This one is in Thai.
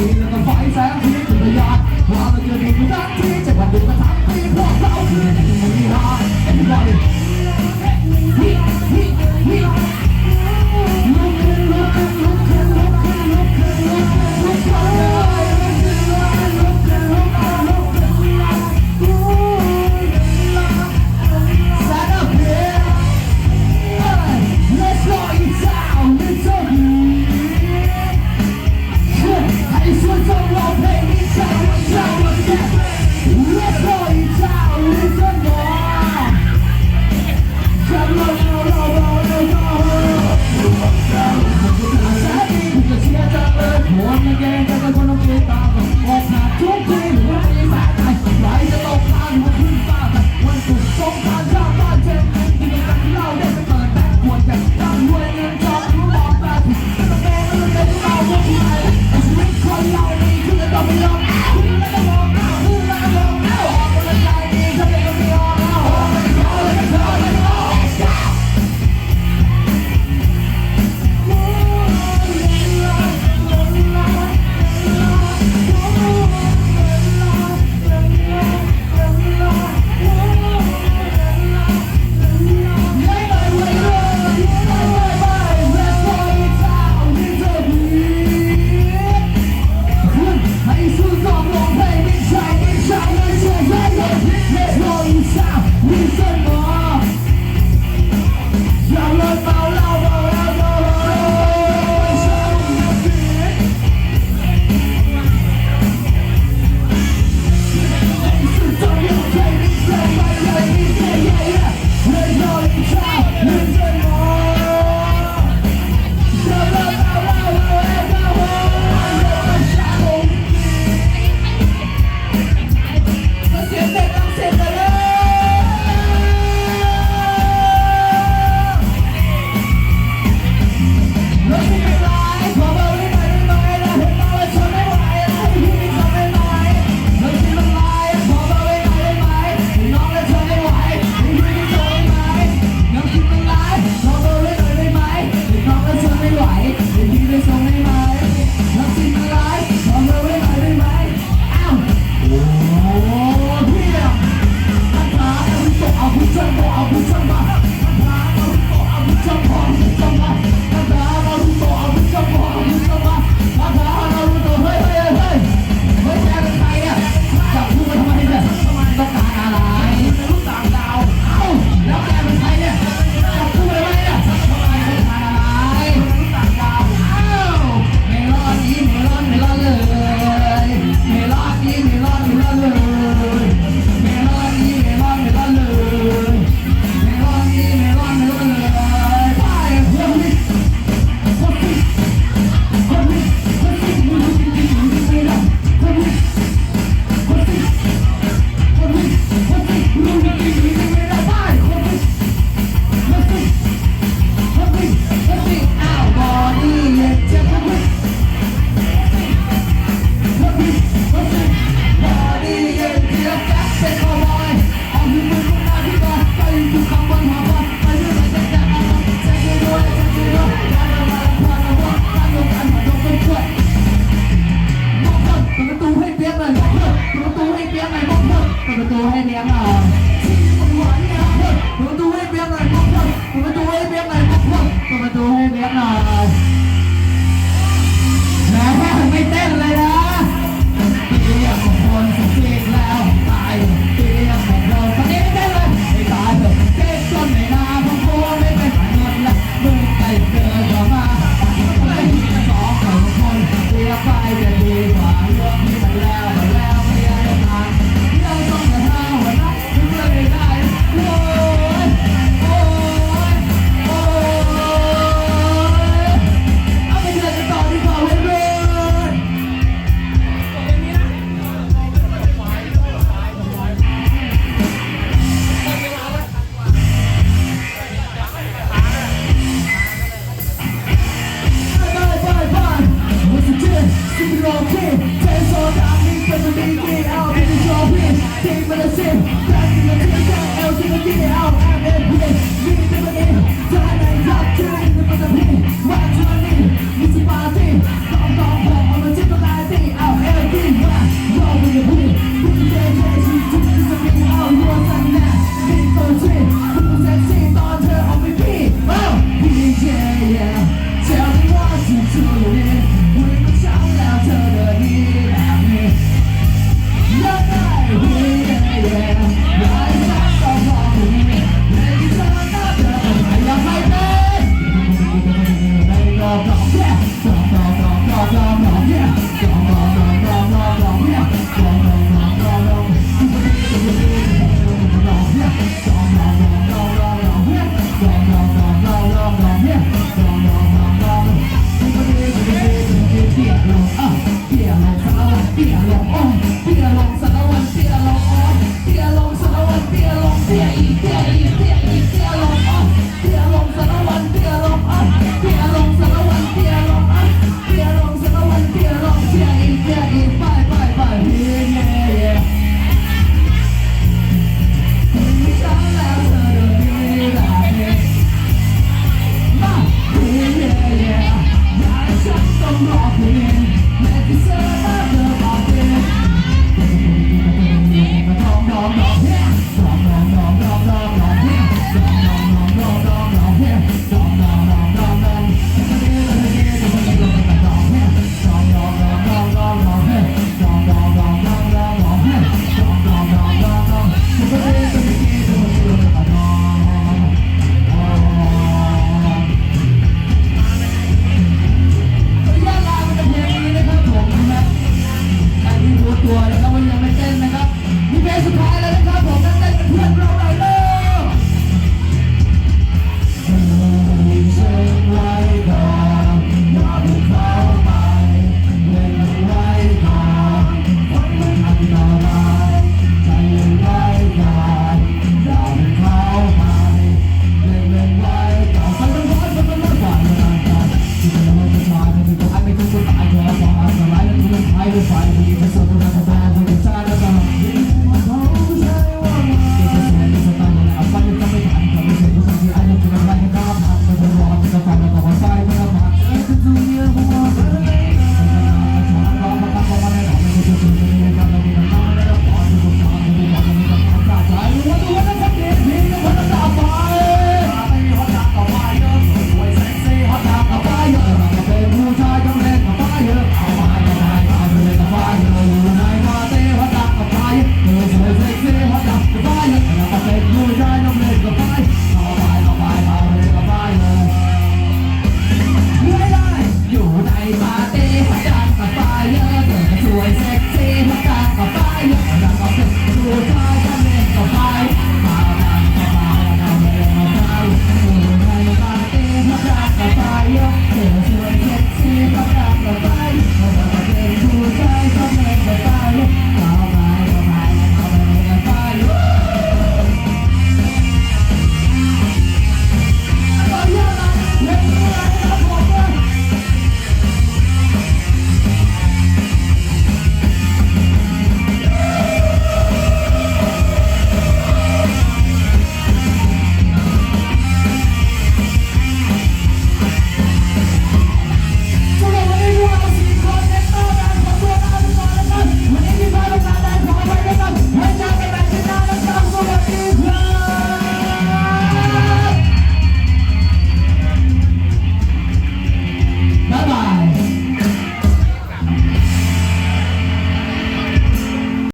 Hindi na I'll pay me back. ประตูให้เบี้ยงหน่อยเปิดประตูให้เบี้ยงหน่อยเปิดประตูให้เบี้ยงหน่อยเปิดประตูให้เบี้ยงหน่อยแหมไม่เต้นเลยนะ Be it up, pick.